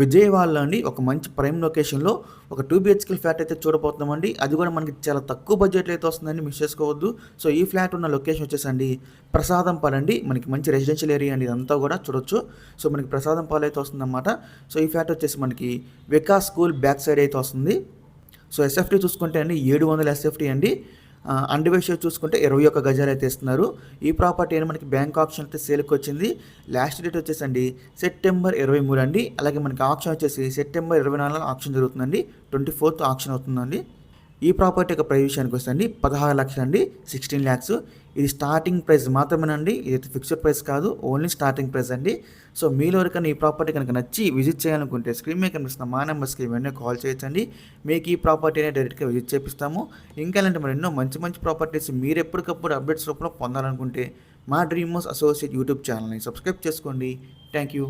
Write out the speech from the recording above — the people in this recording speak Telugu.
విజయవాడలో అండి ఒక మంచి ప్రైమ్ లొకేషన్లో ఒక టూ బిహెచ్కే ఫ్లాట్ అయితే చూడబోతున్నామండి. అది కూడా మనకి చాలా తక్కువ బడ్జెట్లో అయితే వస్తుందండి మిస్ చేసుకోవద్దు. సో ఈ ఫ్లాట్ ఉన్న లొకేషన్ వచ్చేసండి ప్రసాదం పాలండి మనకి మంచి రెసిడెన్షియల్ ఏరియా అండి ఇదంతా కూడా చూడొచ్చు. సో మనకి ప్రసాదం పాలు అయితే వస్తుందన్నమాట. సో ఈ ఫ్లాట్ వచ్చేసి మనకి వికాస్ స్కూల్ బ్యాక్ సైడ్ అయితే వస్తుంది. సో ఎస్ఎఫ్టీ చూసుకుంటే అండి ఏడు వందల ఎస్ఎఫ్టీ అండి. అండివేషియో చూసుకుంటే ఇరవై ఒక్క గజాలు అయితే ఇస్తున్నారు. ఈ ప్రాపర్టీ అయినా మనకి బ్యాంక్ ఆప్షన్ అయితే సేల్కి వచ్చింది. లాస్ట్ డేట్ వచ్చేసండి సెప్టెంబర్ ఇరవై మూడు అండి. అలాగే మనకి ఆప్షన్ వచ్చేసి సెప్టెంబర్ ఇరవై నాలుగు ఆప్షన్ జరుగుతుందండి. ట్వంటీ ఫోర్త్ ఆప్షన్ అవుతుందండి. ఈ ప్రాపర్టీ యొక్క ప్రైస్ విషయానికి వస్తే అండి పదహారు లక్షలు అండి సిక్స్టీన్ ల్యాక్స్ ఇది స్టార్టింగ్ ప్రైస్ మాత్రమేనండి ఇది ఫిక్స్డ్ ప్రైస్ కాదు ఓన్లీ స్టార్టింగ్ ప్రైస్ అండి. సో మీలో ఎవరికైనా ఈ ప్రాపర్టీ కనుక నచ్చి విజిట్ చేయాలనుకుంటే స్క్రీన్ మీద కనిపిస్తున్న మా నెంబర్స్కి ఇవన్నీ కాల్ చేయొచ్చండి. మీకు ఈ ప్రాపర్టీనే డైరెక్ట్గా విజిట్ చేపిస్తాము. ఇంకా ఇలాంటి మరి ఎన్నో మంచి మంచి ప్రాపర్టీస్ మీరు ఎప్పటికప్పుడు అప్డేట్స్ రూపంలో పొందాలనుకుంటే మా డ్రీమోస్ అసోసియేట్ యూట్యూబ్ ఛానల్ని సబ్స్క్రైబ్ చేసుకోండి. Thank you